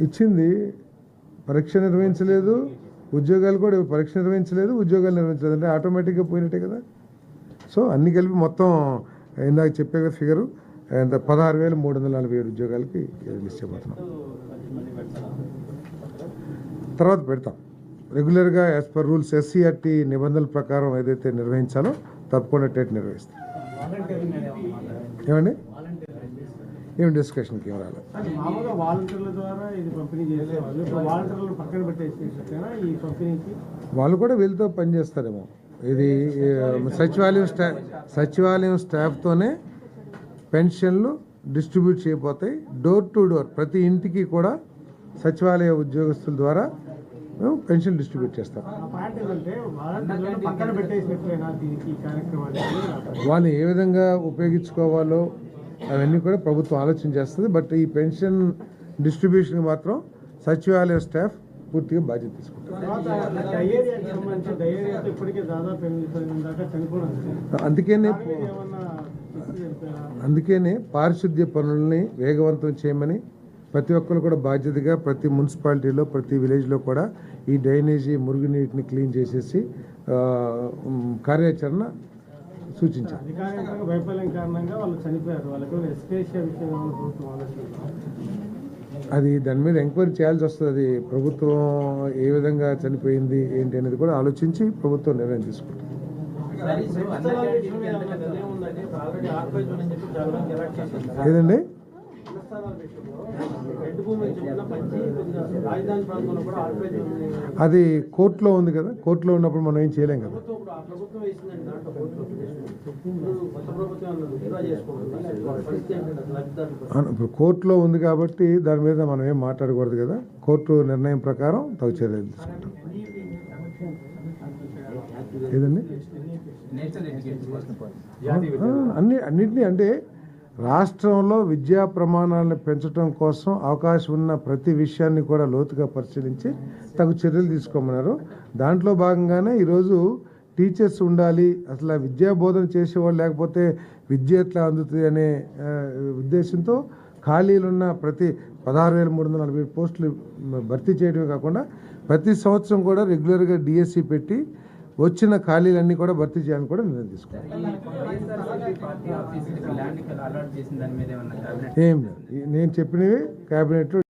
ఇచ్చింది పరీక్ష నిర్వహించలేదు ఉద్యోగాలు కూడా పరీక్ష నిర్వహించలేదు ఉద్యోగాలు నిర్వహించలేదు. అంటే ఆటోమేటిక్గా పోయినట్టే కదా? సో అన్ని కలిపి మొత్తం ఇందాక చెప్పే కదా ఫిగరు ఎంత? పదహారు వేల మూడు వందల నలభై ఏడు ఉద్యోగాలకి రిలీజ్ చేయబోతున్నాం. తర్వాత పెడతాం. రెగ్యులర్గా యాజ్ పర్ రూల్స్ ఎస్సీఆర్టీ నిబంధనల ప్రకారం ఏదైతే నిర్వహించాలో తప్పకుండా టెట్ నిర్వహిస్తాం. ఏమండి? ఏం డిస్కషన్కి ఏం రాలేదు. మామూలుగా వాలంటీర్ల ద్వారా ఇది పంపిణీ వాలంటీర్లు పక్కన ఈ పంపిణీకి? వాళ్ళు కూడా వీళ్ళతో పనిచేస్తారేమో ఇది సచివాలయం స్టా సచివాలయం స్టాఫ్తోనే పెన్షన్లు డిస్ట్రిబ్యూట్ చేయబోతాయి. డోర్ టు డోర్ ప్రతి ఇంటికి కూడా సచివాలయ ఉద్యోగస్తుల ద్వారా మేము పెన్షన్ డిస్ట్రిబ్యూట్ చేస్తాం. వాళ్ళు ఏ విధంగా ఉపయోగించుకోవాలో అవన్నీ కూడా ప్రభుత్వం ఆలోచన చేస్తుంది. బట్ ఈ పెన్షన్ డిస్ట్రిబ్యూషన్ మాత్రం సచివాలయ స్టాఫ్ పూర్తిగా బాధ్యత తీసుకుంటారు అందుకనే పారిశుద్ధ్య పనుల్ని వేగవంతం చేయమని ప్రతి ఒక్కరు కూడా బాధ్యతగా ప్రతి మున్సిపాలిటీలో ప్రతి విలేజ్లో కూడా ఈ డ్రైనేజీ మురుగునీటిని క్లీన్ చేసేసి కార్యాచరణ సూచించారు. అది దాని మీద ఎంక్వైరీ చేయాల్సి వస్తుంది. అది ప్రభుత్వం ఏ విధంగా చనిపోయింది ఏంటి అనేది కూడా ఆలోచించి ప్రభుత్వం నిర్ణయం తీసుకుంటుంది. ఏదండి? అది కోర్టులో ఉంది కదా. కోర్టులో ఉన్నప్పుడు మనం ఏం చేయలేం కదా. ప్రభుత్వం ఇప్పుడు కోర్టులో ఉంది కాబట్టి దాని మీద మనం ఏం మాట్లాడకూడదు కదా? కోర్టు నిర్ణయం ప్రకారం తగు చర్యలు తీసుకుంటాం. ఏదండి? అన్ని అన్నింటినీ అంటే రాష్ట్రంలో విద్యా ప్రమాణాలను పెంచడం కోసం అవకాశం ఉన్న ప్రతి విషయాన్ని కూడా లోతుగా పరిశీలించి తగు చర్యలు తీసుకోమన్నారు. దాంట్లో భాగంగానే ఈరోజు టీచర్స్ ఉండాలి అసలు విద్యా బోధన చేసేవాళ్ళు లేకపోతే విద్య ఎట్లా అందుతుంది అనే ఉద్దేశంతో ఖాళీలున్న ప్రతి పదహారు వేల మూడు వందల నలభై పోస్టులు భర్తీ చేయడమే కాకుండా ప్రతి సంవత్సరం కూడా రెగ్యులర్గా డిఎస్సి పెట్టి వచ్చిన ఖాళీలన్నీ కూడా భర్తీ చేయాలని కూడా నిర్ణయం తీసుకున్నాం. వైఎస్ఆర్సీపీ పార్టీ ఆఫీసులకి ల్యాండ్ అలాట్ చేసిన దాని మీద ఏమన్నా క్యాబినెట్ ఏం నేను చెప్పినవి క్యాబినెట్లో